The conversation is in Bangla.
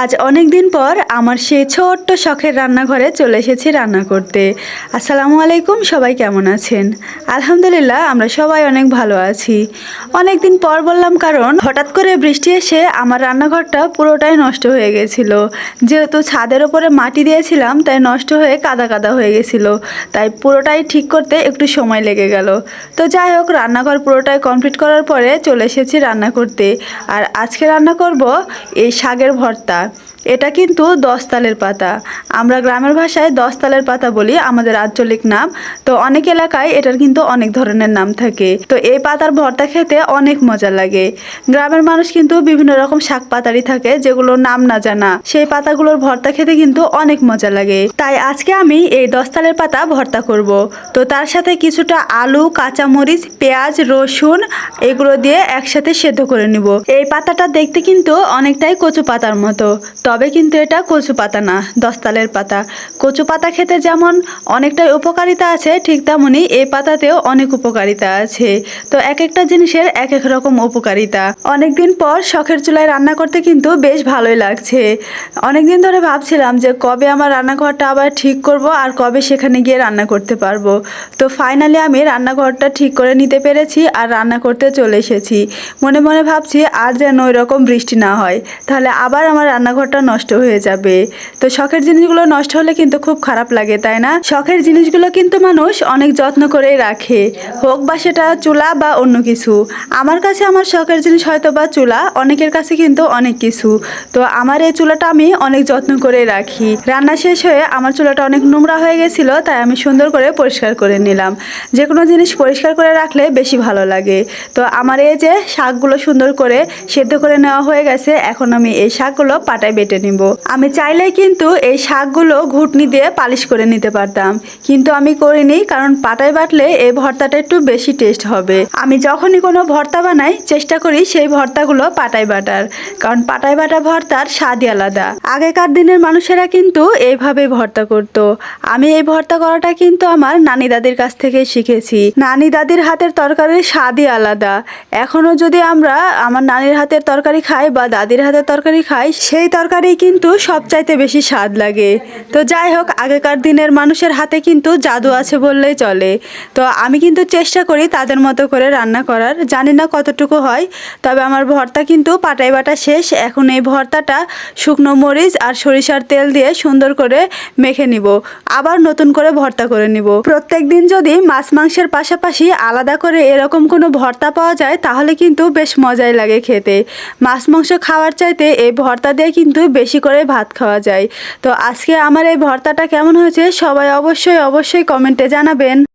আজ অনেক দিন পর আমার সেই ছোট্ট শখের রান্নাঘরে চলে এসেছি রান্না করতে। আসসালামু আলাইকুম, সবাই কেমন আছেন? আলহামদুলিল্লাহ, আমরা সবাই অনেক ভালো আছি। অনেক দিন পর বললাম কারণ, হঠাৎ করে বৃষ্টি এসে আমার রান্নাঘরটা পুরোটাই নষ্ট হয়ে গেছিল। যেহেতু ছাদের ওপরে মাটি দিয়েছিলাম, তাই নষ্ট হয়ে কাদা কাদা হয়ে গেছিল। তাই পুরোটাই ঠিক করতে একটু সময় লেগে গেল। তো যাই হোক, রান্নাঘর পুরোটাই কমপ্লিট করার পরে চলে এসেছি রান্না করতে। আর আজকে রান্না করব এই শাকের ভর্তা। Bye. এটা কিন্তু দশতালের পাতা। আমরা গ্রামের ভাষায় দশতালের পাতা বলি, আমাদের আঞ্চলিক নাম। তো অনেক এলাকায় এটার কিন্তু অনেক ধরনের নাম থাকে। তো এই পাতার ভর্তা খেতে অনেক মজা লাগে। গ্রামের মানুষ কিন্তু বিভিন্ন রকম শাক পাতারই থাকে, যেগুলোর নাম না জানা। সেই পাতাগুলোর ভর্তা খেতে কিন্তু অনেক মজা লাগে। তাই আজকে আমি এই দশতালের পাতা ভর্তা করব। তো তার সাথে কিছুটা আলু, কাঁচামরিচ, পেঁয়াজ, রসুন, এগুলো দিয়ে একসাথে সেদ্ধ করে নিব। এই পাতাটা দেখতে কিন্তু অনেকটাই কচু পাতার মতো। তবে কিন্তু এটা কচু পাতা না দশতালের পাতা। কচু পাতা খেতে যেমন অনেকটাই উপকারিতা আছে, ঠিক তেমনই এই পাতাতেও অনেক উপকারিতা আছে। তো এক একটা জিনিসের এক এক রকম উপকারিতা। অনেকদিন পর শখের চুলায় রান্না করতে কিন্তু বেশ ভালোই লাগছে। অনেকদিন ধরে ভাবছিলাম যে কবে আমার রান্নাঘরটা আবার ঠিক করব আর কবে সেখানে গিয়ে রান্না করতে পারব। তো ফাইনালি আমি রান্নাঘরটা ঠিক করে নিতে পেরেছি আর রান্না করতে চলে এসেছি। মনে মনে ভাবছি আর যেন ওই রকম বৃষ্টি না হয়। তাহলে আবার আমার রান্নাঘরটা নষ্ট হয়ে যাবে। তো শখের জিনিসগুলো নষ্ট হলে কিন্তু খুব খারাপ লাগে, তাই না? শখের জিনিসগুলো কিন্তু মানুষ অনেক যত্ন করেই রাখে, হোক বা সেটা চুলা বা অন্য কিছু। আমার কাছে আমার শখের জিনিস হয়তো বা চুলা, অনেকের কাছে কিন্তু অনেক কিছু। তো আমার এই চুলাটা আমি অনেক যত্ন করে রাখি। রান্না শেষ হয়ে আমার চুলাটা অনেক নোংরা হয়ে গেছিল, তাই আমি সুন্দর করে পরিষ্কার করে নিলাম। যে কোনো জিনিস পরিষ্কার করে রাখলে বেশি ভালো লাগে। তো আমার এই যে শাকগুলো সুন্দর করে সেদ্ধ করে নেওয়া হয়ে গেছে, এখন আমি এই শাকগুলো পাটায় বেটে নিব। আমি চাইলেই কিন্তু এই শাকগুলো ঘুটনি দিয়ে পালিশ করে নিতে পারতাম। কিন্তু আমি করিনি, কারণ পাটায় বাটলে এই ভর্তাটা একটু বেশি টেস্ট হবে। আমি যখনই কোনো ভর্তা বানাই, চেষ্টা করি সেই ভর্তাগুলো পাটায় বাটার, কারণ পাটায় বাটা ভর্তার স্বাদই আলাদা। আগেকার দিনের মানুষেরা কিন্তু এইভাবে ভর্তা করত। আমি এই ভর্তা করাটা কিন্তু আমার নানি দাদির কাছ থেকে শিখেছি। নানি দাদির হাতের তরকারির স্বাদই আলাদা। এখনও যদি আমরা আমার নানির হাতের তরকারি খাই বা দাদির হাতের তরকারি খাই, সেই তরকারি কিন্তু সবচাইতে বেশি স্বাদ লাগে। তো যাই হোক, আগেকার দিনের মানুষের হাতে কিন্তু জাদু আছে বললেই চলে। তো আমি কিন্তু চেষ্টা করি তাদের মতো করে রান্না করার। জানি না কতটুকু হয়, তবে আমার ভর্তা কিন্তু পাটাই বাটা শেষ। এখন এই ভর্তাটা শুকনো মরিচ আর সরিষার তেল দিয়ে সুন্দর করে মেখে নিব। আবার নতুন করে ভর্তা করে নিব। প্রত্যেক দিন যদি মাছ মাংসের পাশাপাশি আলাদা করে এরকম কোনো ভর্তা পাওয়া যায়, তাহলে কিন্তু বেশ মজাই লাগে খেতে। মাছ মাংস খাওয়ার চাইতে এই ভর্তা দিয়ে কিন্তু বেশি করে ভাত খাওয়া যায়। তো আজকে আমার এই ভর্তাটা কেমন হয়েছে সবাই অবশ্যই অবশ্যই কমেন্টে জানাবেন।